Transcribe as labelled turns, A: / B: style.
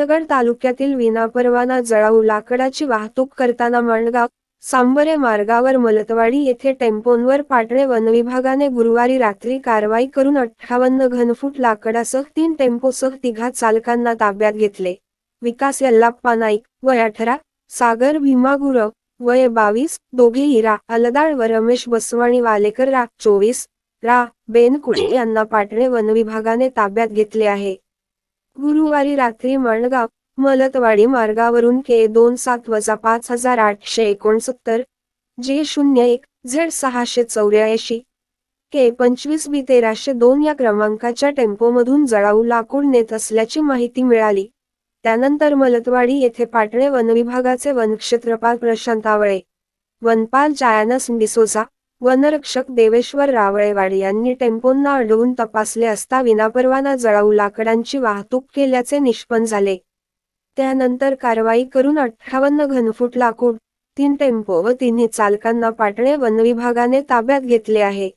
A: अहमदनगर तालुक्यातील विनापरवाना जळाऊ लाकडाची वाहतूक करताना माणगाव सांबरे मार्गावर मलतवाडी येथे टेम्पोंवर पाटणे वनविभागाने गुरुवारी रात्री कारवाई करून अठ्ठावन्न घनफूट लाकडासह तीन टेम्पोसह तिघा चालकांना ताब्यात घेतले. विकास यल्लाप्पा नाईक वय अठरा सागर भीमा गुरव वय बावीस दोघे हिरा अलदाळ व रमेश बसवाणी वालेकर रा चोवीस रा बेनकुळे यांना पाटणे वनविभागाने ताब्यात घेतले आहे. गुरुवारी रात्री मणगाव मलतवाडी मार्गावरून के दोन सात वजा पाच हजार आठशे एकोणसत्तर जे शून्य एक झेड सहाशे चौऱ्याऐंशी के पंचवीस बी तेराशे दोन या क्रमांकाच्या टेम्पोमधून जळाऊ लाकूड नेत असल्याची माहिती मिळाली. त्यानंतर मलतवाडी येथे पाटणे वनविभागाचे वनक्षेत्रपाल प्रशांत आवळे वनपाल जायानस डिसोजा वनरक्षक देवेश्वर रावळेवाड यांनी टेम्पोंना अडवून तपासले असता विनापरवाना जळाऊ लाकडांची वाहतूक केल्याचे निष्पन्न झाले. त्यानंतर कारवाई करून अठ्ठावन्न घनफूट लाकूड तीन टेम्पो व तिन्ही चालकांना पाटणे वनविभागाने ताब्यात घेतले आहे.